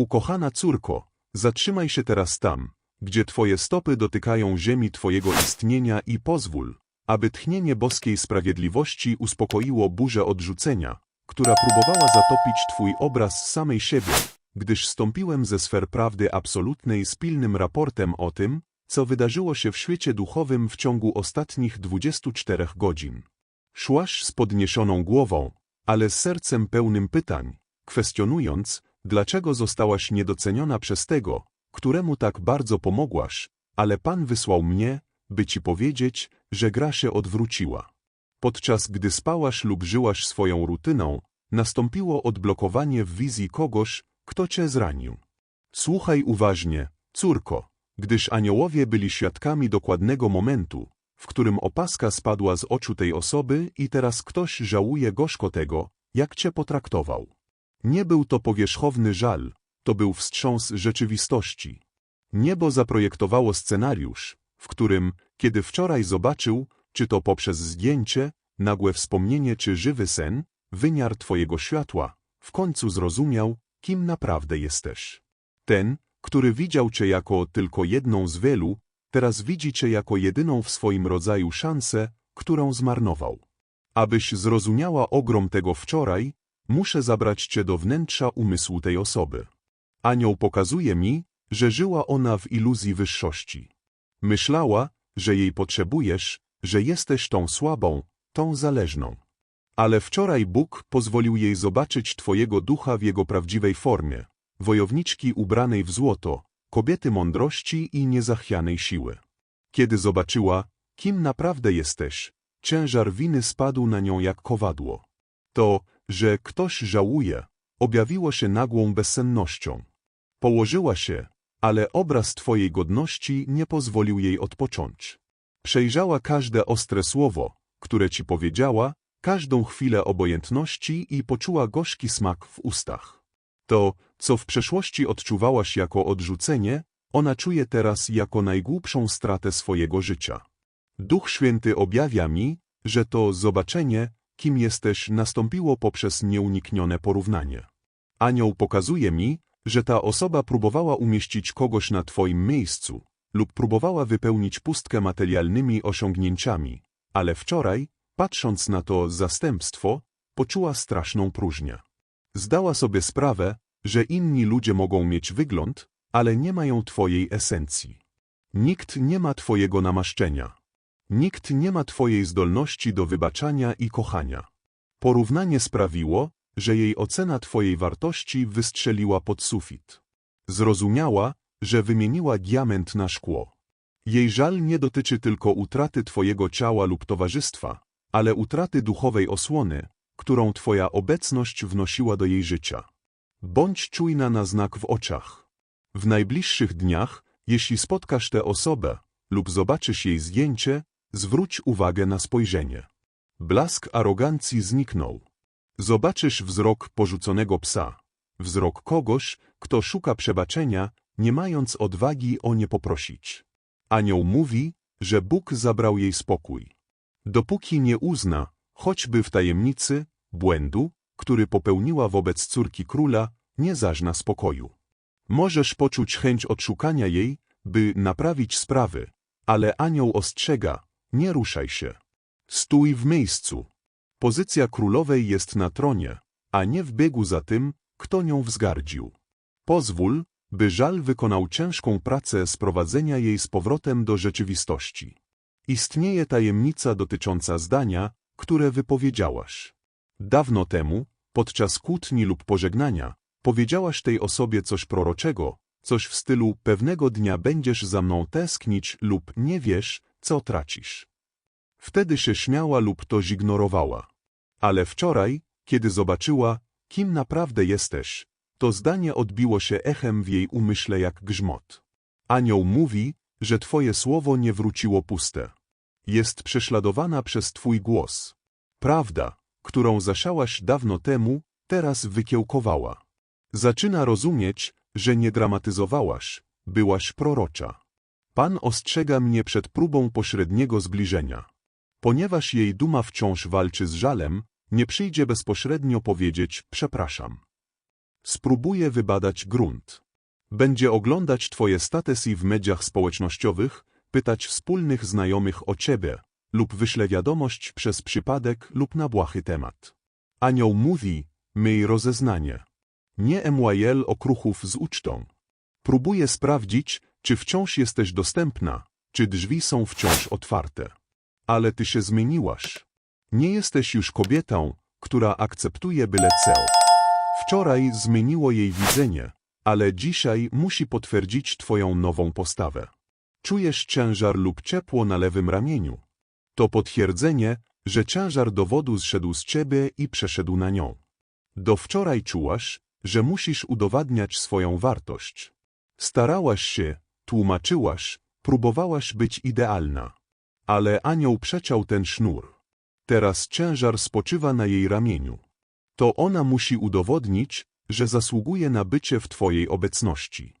Ukochana córko, zatrzymaj się teraz tam, gdzie twoje stopy dotykają ziemi twojego istnienia i pozwól, aby tchnienie boskiej sprawiedliwości uspokoiło burzę odrzucenia, która próbowała zatopić twój obraz samej siebie, gdyż stąpiłem ze sfer prawdy absolutnej z pilnym raportem o tym, co wydarzyło się w świecie duchowym w ciągu ostatnich 24 godzin. Szłaś z podniesioną głową, ale z sercem pełnym pytań, kwestionując, dlaczego zostałaś niedoceniona przez tego, któremu tak bardzo pomogłaś, ale Pan wysłał mnie, by ci powiedzieć, że gra się odwróciła. Podczas gdy spałaś lub żyłaś swoją rutyną, nastąpiło odblokowanie w wizji kogoś, kto cię zranił. Słuchaj uważnie, córko, gdyż aniołowie byli świadkami dokładnego momentu, w którym opaska spadła z oczu tej osoby i teraz ktoś żałuje gorzko tego, jak cię potraktował. Nie był to powierzchowny żal, to był wstrząs rzeczywistości. Niebo zaprojektowało scenariusz, w którym, kiedy wczoraj zobaczył, czy to poprzez zdjęcie, nagłe wspomnienie czy żywy sen, wymiar twojego światła, w końcu zrozumiał, kim naprawdę jesteś. Ten, który widział cię jako tylko jedną z wielu, teraz widzi cię jako jedyną w swoim rodzaju szansę, którą zmarnował. Abyś zrozumiała ogrom tego wczoraj, muszę zabrać cię do wnętrza umysłu tej osoby. Anioł pokazuje mi, że żyła ona w iluzji wyższości. Myślała, że jej potrzebujesz, że jesteś tą słabą, tą zależną. Ale wczoraj Bóg pozwolił jej zobaczyć Twojego ducha w jego prawdziwej formie, wojowniczki ubranej w złoto, kobiety mądrości i niezachwianej siły. Kiedy zobaczyła, kim naprawdę jesteś, ciężar winy spadł na nią jak kowadło. To, że ktoś żałuje, objawiło się nagłą bezsennością. Położyła się, ale obraz Twojej godności nie pozwolił jej odpocząć. Przejrzała każde ostre słowo, które Ci powiedziała, każdą chwilę obojętności i poczuła gorzki smak w ustach. To, co w przeszłości odczuwałaś jako odrzucenie, ona czuje teraz jako najgłupszą stratę swojego życia. Duch Święty objawia mi, że to zobaczenie, kim jesteś, nastąpiło poprzez nieuniknione porównanie. Anioł pokazuje mi, że ta osoba próbowała umieścić kogoś na Twoim miejscu lub próbowała wypełnić pustkę materialnymi osiągnięciami, ale wczoraj, patrząc na to zastępstwo, poczuła straszną próżnię. Zdała sobie sprawę, że inni ludzie mogą mieć wygląd, ale nie mają Twojej esencji. Nikt nie ma Twojego namaszczenia. Nikt nie ma Twojej zdolności do wybaczania i kochania. Porównanie sprawiło, że jej ocena Twojej wartości wystrzeliła pod sufit. Zrozumiała, że wymieniła diament na szkło. Jej żal nie dotyczy tylko utraty Twojego ciała lub towarzystwa, ale utraty duchowej osłony, którą Twoja obecność wnosiła do jej życia. Bądź czujna na znak w oczach. W najbliższych dniach, jeśli spotkasz tę osobę lub zobaczysz jej zdjęcie, zwróć uwagę na spojrzenie. Blask arogancji zniknął. Zobaczysz wzrok porzuconego psa, wzrok kogoś, kto szuka przebaczenia, nie mając odwagi o nie poprosić. Anioł mówi, że Bóg zabrał jej spokój. Dopóki nie uzna, choćby w tajemnicy, błędu, który popełniła wobec córki króla, nie zażna spokoju. Możesz poczuć chęć odszukania jej, by naprawić sprawy, ale anioł ostrzega, nie ruszaj się. Stój w miejscu. Pozycja królowej jest na tronie, a nie w biegu za tym, kto nią wzgardził. Pozwól, by żal wykonał ciężką pracę sprowadzenia jej z powrotem do rzeczywistości. Istnieje tajemnica dotycząca zdania, które wypowiedziałaś. Dawno temu, podczas kłótni lub pożegnania, powiedziałaś tej osobie coś proroczego, coś w stylu pewnego dnia będziesz za mną tęsknić lub nie wiesz, co tracisz. Wtedy się śmiała lub to zignorowała. Ale wczoraj, kiedy zobaczyła, kim naprawdę jesteś, to zdanie odbiło się echem w jej umyśle jak grzmot. Anioł mówi, że twoje słowo nie wróciło puste. Jest prześladowana przez twój głos. Prawda, którą zasiałaś dawno temu, teraz wykiełkowała. Zaczyna rozumieć, że nie dramatyzowałaś, byłaś prorocza. Pan ostrzega mnie przed próbą pośredniego zbliżenia. Ponieważ jej duma wciąż walczy z żalem, nie przyjdzie bezpośrednio powiedzieć przepraszam. Spróbuje wybadać grunt. Będzie oglądać twoje statesy w mediach społecznościowych, pytać wspólnych znajomych o ciebie, lub wyśle wiadomość przez przypadek lub na błahy temat. Anioł mówi, myj rozeznanie. Nie MYL okruchów z ucztą. Próbuje sprawdzić, czy wciąż jesteś dostępna, czy drzwi są wciąż otwarte. Ale ty się zmieniłaś. Nie jesteś już kobietą, która akceptuje byle co. Wczoraj zmieniło jej widzenie, ale dzisiaj musi potwierdzić twoją nową postawę. Czujesz ciężar lub ciepło na lewym ramieniu. To potwierdzenie, że ciężar dowodu zszedł z ciebie i przeszedł na nią. Do wczoraj czułaś, że musisz udowadniać swoją wartość. Starałaś się, tłumaczyłaś, próbowałaś być idealna. Ale anioł przeciął ten sznur. Teraz ciężar spoczywa na jej ramieniu. To ona musi udowodnić, że zasługuje na bycie w Twojej obecności.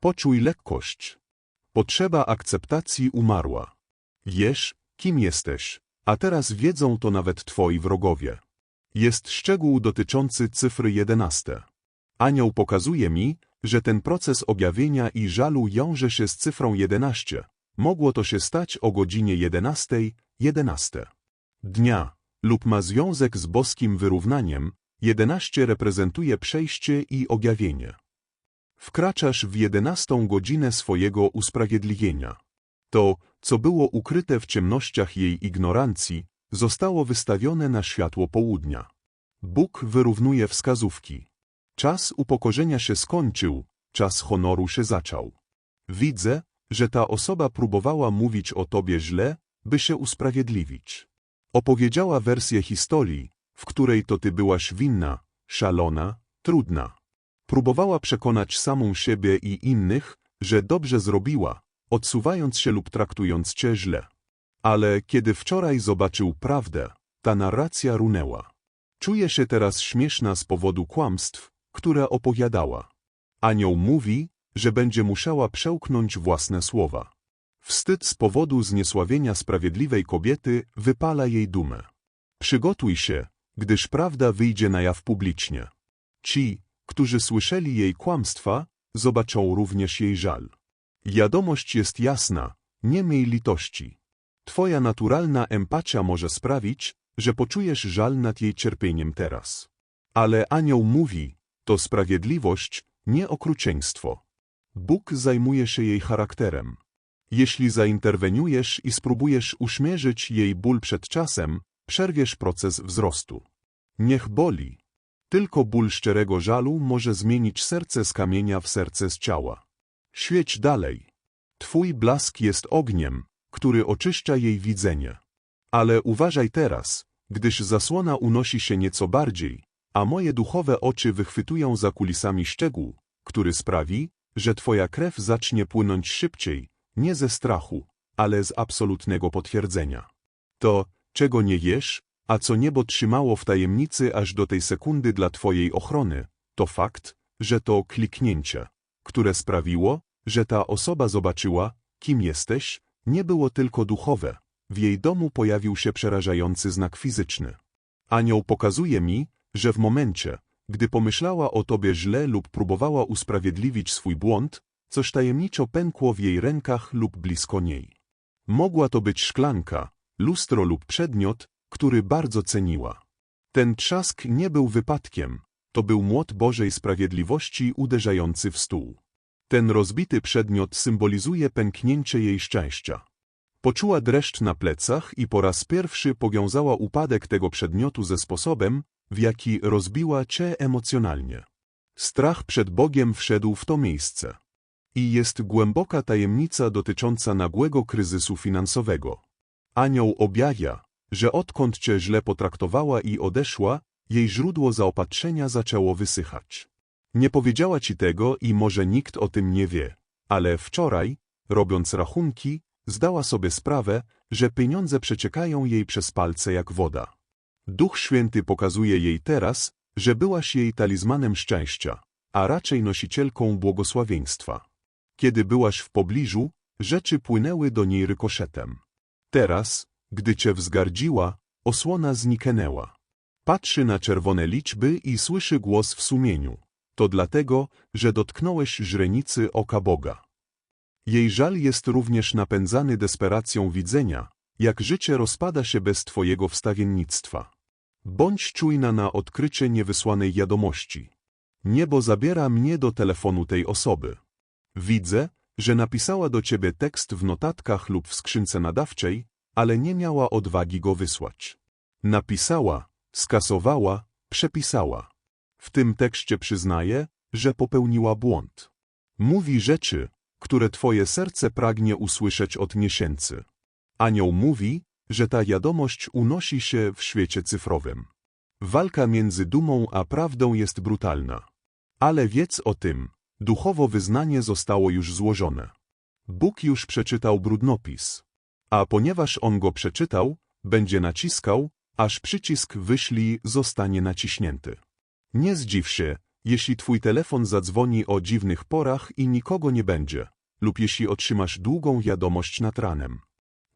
Poczuj lekkość. Potrzeba akceptacji umarła. Wiesz, kim jesteś, a teraz wiedzą to nawet Twoi wrogowie. Jest szczegół dotyczący cyfry 11. Anioł pokazuje mi, że ten proces objawienia i żalu wiąże się z cyfrą 11. Mogło to się stać o godzinie 11, 11 dnia lub ma związek z boskim wyrównaniem, 11 reprezentuje przejście i objawienie. Wkraczasz w jedenastą godzinę swojego usprawiedliwienia. To, co było ukryte w ciemnościach jej ignorancji, zostało wystawione na światło południa. Bóg wyrównuje wskazówki. Czas upokorzenia się skończył, czas honoru się zaczął. Widzę, że ta osoba próbowała mówić o tobie źle, by się usprawiedliwić. Opowiedziała wersję historii, w której to ty byłaś winna, szalona, trudna. Próbowała przekonać samą siebie i innych, że dobrze zrobiła, odsuwając się lub traktując cię źle. Ale kiedy wczoraj zobaczył prawdę, ta narracja runęła. Czuje się teraz śmieszna z powodu kłamstw, które opowiadała. Anioł mówi, że będzie musiała przełknąć własne słowa. Wstyd z powodu zniesławienia sprawiedliwej kobiety wypala jej dumę. Przygotuj się, gdyż prawda wyjdzie na jaw publicznie. Ci, którzy słyszeli jej kłamstwa, zobaczą również jej żal. Wiadomość jest jasna, nie miej litości. Twoja naturalna empatia może sprawić, że poczujesz żal nad jej cierpieniem teraz. Ale anioł mówi, to sprawiedliwość, nie okrucieństwo. Bóg zajmuje się jej charakterem. Jeśli zainterweniujesz i spróbujesz uśmierzyć jej ból przed czasem, przerwiesz proces wzrostu. Niech boli. Tylko ból szczerego żalu może zmienić serce z kamienia w serce z ciała. Świeć dalej. Twój blask jest ogniem, który oczyszcza jej widzenie. Ale uważaj teraz, gdyż zasłona unosi się nieco bardziej, a moje duchowe oczy wychwytują za kulisami szczegół, który sprawi, że twoja krew zacznie płynąć szybciej, nie ze strachu, ale z absolutnego potwierdzenia. To, czego nie jesz, a co niebo trzymało w tajemnicy aż do tej sekundy dla twojej ochrony, to fakt, że to kliknięcie, które sprawiło, że ta osoba zobaczyła, kim jesteś, nie było tylko duchowe. W jej domu pojawił się przerażający znak fizyczny. Anioł pokazuje mi, że w momencie, gdy pomyślała o tobie źle lub próbowała usprawiedliwić swój błąd, coś tajemniczo pękło w jej rękach lub blisko niej. Mogła to być szklanka, lustro lub przedmiot, który bardzo ceniła. Ten trzask nie był wypadkiem, to był młot Bożej Sprawiedliwości uderzający w stół. Ten rozbity przedmiot symbolizuje pęknięcie jej szczęścia. Poczuła dreszcz na plecach i po raz pierwszy powiązała upadek tego przedmiotu ze sposobem, w jaki rozbiła cię emocjonalnie. Strach przed Bogiem wszedł w to miejsce. I jest głęboka tajemnica dotycząca nagłego kryzysu finansowego. Anioł objawia, że odkąd cię źle potraktowała i odeszła, jej źródło zaopatrzenia zaczęło wysychać. Nie powiedziała ci tego i może nikt o tym nie wie, ale wczoraj, robiąc rachunki, zdała sobie sprawę, że pieniądze przeciekają jej przez palce jak woda. Duch Święty pokazuje jej teraz, że byłaś jej talizmanem szczęścia, a raczej nosicielką błogosławieństwa. Kiedy byłaś w pobliżu, rzeczy płynęły do niej rykoszetem. Teraz, gdy cię wzgardziła, osłona zniknęła. Patrzy na czerwone liczby i słyszy głos w sumieniu. To dlatego, że dotknąłeś źrenicy oka Boga. Jej żal jest również napędzany desperacją widzenia, jak życie rozpada się bez Twojego wstawiennictwa. Bądź czujna na odkrycie niewysłanej wiadomości. Niebo zabiera mnie do telefonu tej osoby. Widzę, że napisała do ciebie tekst w notatkach lub w skrzynce nadawczej, ale nie miała odwagi go wysłać. Napisała, skasowała, przepisała. W tym tekście przyznaje, że popełniła błąd. Mówi rzeczy, które twoje serce pragnie usłyszeć od miesięcy. Anioł mówi, że ta wiadomość unosi się w świecie cyfrowym. Walka między dumą a prawdą jest brutalna. Ale wiedz o tym, duchowo wyznanie zostało już złożone. Bóg już przeczytał brudnopis. A ponieważ on go przeczytał, będzie naciskał, aż przycisk wyślij zostanie naciśnięty. Nie zdziw się, jeśli twój telefon zadzwoni o dziwnych porach i nikogo nie będzie, lub jeśli otrzymasz długą wiadomość nad ranem.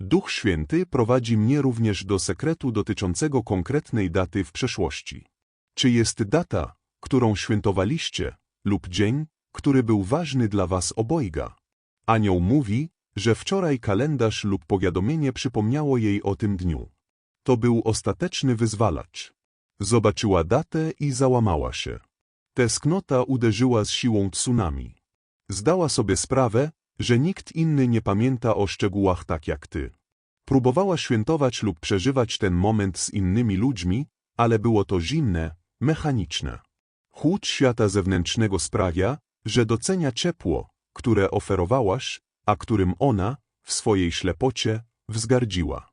Duch Święty prowadzi mnie również do sekretu dotyczącego konkretnej daty w przeszłości. Czy jest data, którą świętowaliście, lub dzień, który był ważny dla was obojga? Anioł mówi, że wczoraj kalendarz lub powiadomienie przypomniało jej o tym dniu. To był ostateczny wyzwalacz. Zobaczyła datę i załamała się. Tesknota uderzyła z siłą tsunami. Zdała sobie sprawę, że nikt inny nie pamięta o szczegółach tak jak ty. Próbowała świętować lub przeżywać ten moment z innymi ludźmi, ale było to zimne, mechaniczne. Chłód świata zewnętrznego sprawia, że docenia ciepło, które oferowałaś, a którym ona, w swojej ślepocie, wzgardziła.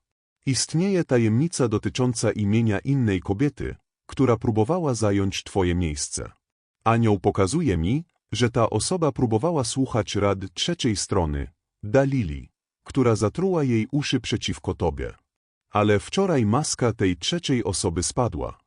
Istnieje tajemnica dotycząca imienia innej kobiety, która próbowała zająć twoje miejsce. Anioł pokazuje mi, że ta osoba próbowała słuchać rad trzeciej strony, Dalili, która zatruła jej uszy przeciwko tobie. Ale wczoraj maska tej trzeciej osoby spadła.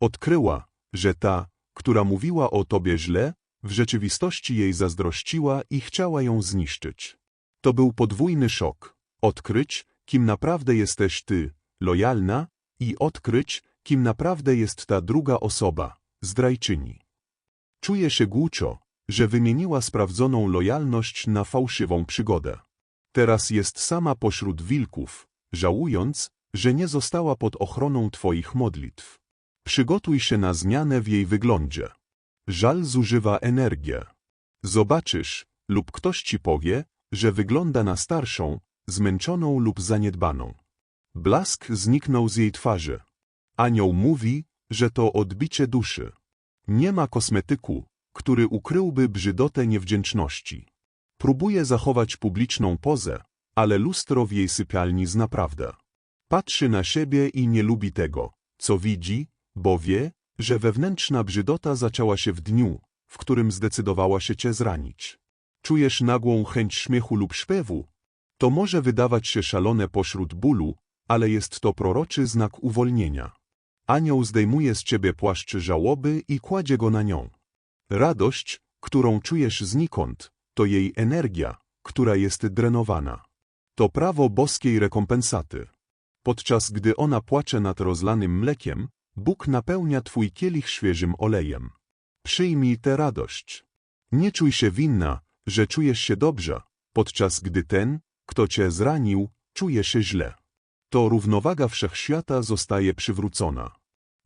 Odkryła, że ta, która mówiła o tobie źle, w rzeczywistości jej zazdrościła i chciała ją zniszczyć. To był podwójny szok. Odkryć, kim naprawdę jesteś ty, lojalna, i odkryć, kim naprawdę jest ta druga osoba, zdrajczyni. Czuje się głuczo, że wymieniła sprawdzoną lojalność na fałszywą przygodę. Teraz jest sama pośród wilków, żałując, że nie została pod ochroną Twoich modlitw. Przygotuj się na zmianę w jej wyglądzie. Żal zużywa energię. Zobaczysz, lub ktoś ci powie, że wygląda na starszą, zmęczoną lub zaniedbaną. Blask zniknął z jej twarzy. Anioł mówi, że to odbicie duszy. Nie ma kosmetyku, który ukryłby brzydotę niewdzięczności. Próbuje zachować publiczną pozę, ale lustro w jej sypialni zna prawdę. Patrzy na siebie i nie lubi tego, co widzi, bo wie, że wewnętrzna brzydota zaczęła się w dniu, w którym zdecydowała się cię zranić. Czujesz nagłą chęć śmiechu lub śpiewu? To może wydawać się szalone pośród bólu, ale jest to proroczy znak uwolnienia. Anioł zdejmuje z ciebie płaszcz żałoby i kładzie go na nią. Radość, którą czujesz znikąd, to jej energia, która jest drenowana. To prawo boskiej rekompensaty. Podczas gdy ona płacze nad rozlanym mlekiem, Bóg napełnia twój kielich świeżym olejem. Przyjmij tę radość. Nie czuj się winna, że czujesz się dobrze, podczas gdy ten, kto cię zranił, czuje się źle. To równowaga wszechświata zostaje przywrócona.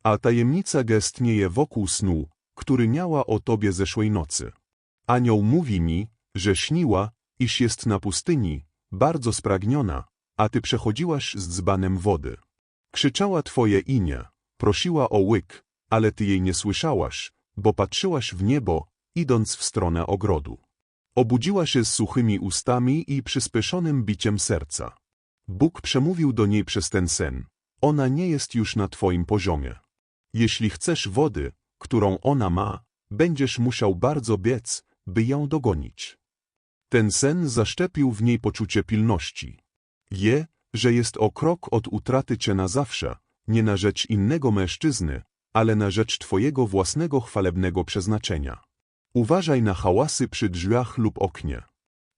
A tajemnica gestnieje wokół snu, który miała o tobie zeszłej nocy. Anioł mówi mi, że śniła, iż jest na pustyni, bardzo spragniona, a ty przechodziłaś z dzbanem wody. Krzyczała twoje imię, prosiła o łyk, ale ty jej nie słyszałaś, bo patrzyłaś w niebo, idąc w stronę ogrodu. Obudziła się z suchymi ustami i przyspieszonym biciem serca. Bóg przemówił do niej przez ten sen. Ona nie jest już na twoim poziomie. Jeśli chcesz wody, którą ona ma, będziesz musiał bardzo biec, by ją dogonić. Ten sen zaszczepił w niej poczucie pilności. Je, że jest o krok od utraty cię na zawsze, nie na rzecz innego mężczyzny, ale na rzecz twojego własnego chwalebnego przeznaczenia. Uważaj na hałasy przy drzwiach lub oknie.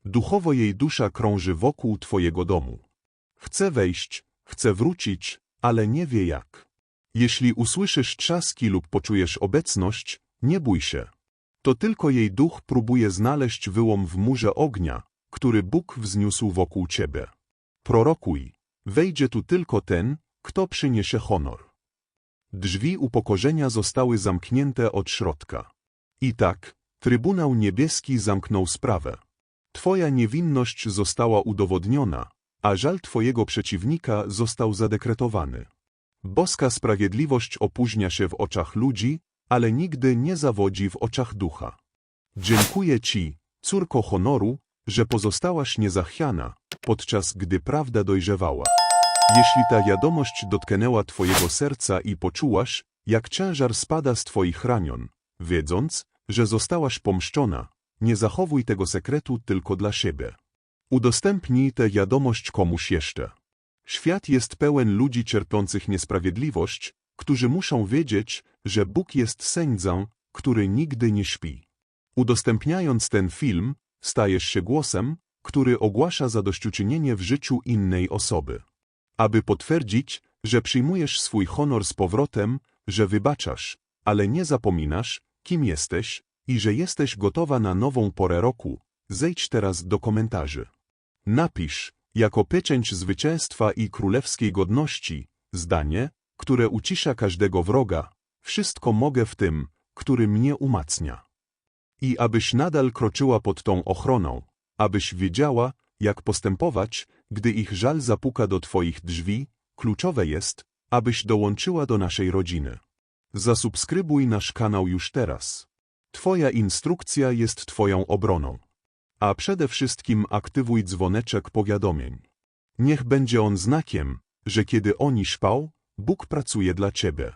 Duchowo jej dusza krąży wokół twojego domu. Chce wejść, chce wrócić, ale nie wie jak. Jeśli usłyszysz trzaski lub poczujesz obecność, nie bój się. To tylko jej duch próbuje znaleźć wyłom w murze ognia, który Bóg wzniósł wokół ciebie. Prorokuj, wejdzie tu tylko ten, kto przyniesie honor. Drzwi upokorzenia zostały zamknięte od środka. I tak, Trybunał Niebieski zamknął sprawę. Twoja niewinność została udowodniona, a żal twojego przeciwnika został zadekretowany. Boska sprawiedliwość opóźnia się w oczach ludzi, ale nigdy nie zawodzi w oczach ducha. Dziękuję ci, córko honoru, że pozostałaś niezachwiana, podczas gdy prawda dojrzewała. Jeśli ta wiadomość dotknęła twojego serca i poczułaś, jak ciężar spada z twoich ranion, wiedząc, że zostałaś pomszczona, nie zachowuj tego sekretu tylko dla siebie. Udostępnij tę wiadomość komuś jeszcze. Świat jest pełen ludzi cierpiących niesprawiedliwość, którzy muszą wiedzieć, że Bóg jest sędzą, który nigdy nie śpi. Udostępniając ten film, stajesz się głosem, który ogłasza zadośćuczynienie w życiu innej osoby. Aby potwierdzić, że przyjmujesz swój honor z powrotem, że wybaczasz, ale nie zapominasz, kim jesteś i że jesteś gotowa na nową porę roku, zejdź teraz do komentarzy. Napisz, jako pieczęć zwycięstwa i królewskiej godności, zdanie, które ucisza każdego wroga, wszystko mogę w tym, który mnie umacnia. I abyś nadal kroczyła pod tą ochroną, abyś wiedziała, jak postępować, gdy ich żal zapuka do twoich drzwi, kluczowe jest, abyś dołączyła do naszej rodziny. Zasubskrybuj nasz kanał już teraz. Twoja instrukcja jest twoją obroną. A przede wszystkim aktywuj dzwoneczek powiadomień. Niech będzie on znakiem, że kiedy oni śpał, Bóg pracuje dla ciebie.